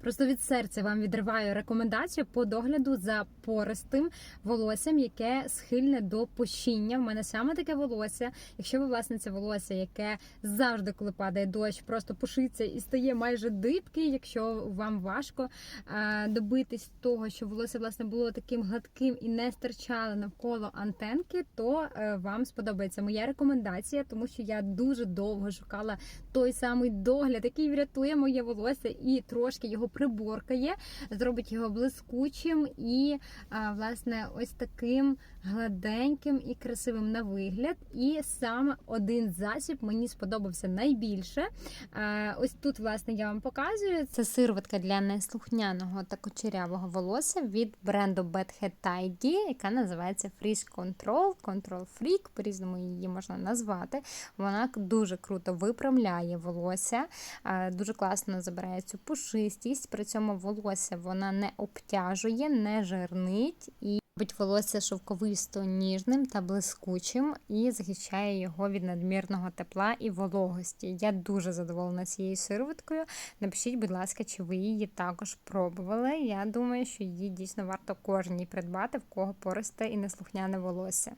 Просто від серця вам відриваю рекомендацію по догляду за пористим волоссям, яке схильне до пощіння. В мене саме таке волосся. Якщо ви власниця волосся, яке завжди, коли падає дощ, просто пушиться і стає майже дибкий, якщо вам важко е, добитись того, щоб волосся власне було таким гладким і не стирчало навколо антенки, то е, вам сподобається моя рекомендація, тому що я дуже довго шукала той самий догляд, який врятує моє волосся і трошки його приборкає, зробить його блискучим і власне ось таким гладеньким і красивим на вигляд. І саме один засіб мені сподобався найбільше. Ось тут, власне, я вам показую. Це сироватка для неслухняного та кучерявого волосся від бренду Bad Head Tidy, яка називається Freeze Control, Control Freak, по-різному її можна назвати. Вона дуже круто виправляє волосся, дуже класно забирає цю пушистість. При цьому волосся вона не обтяжує, не жирнить і робить волосся шовковисто ніжним та блискучим і захищає його від надмірного тепла і вологості. Я дуже задоволена цією сироваткою. Напишіть, будь ласка, чи ви її також пробували. Я думаю, що її дійсно варто кожній придбати, в кого пористе і неслухняне волосся.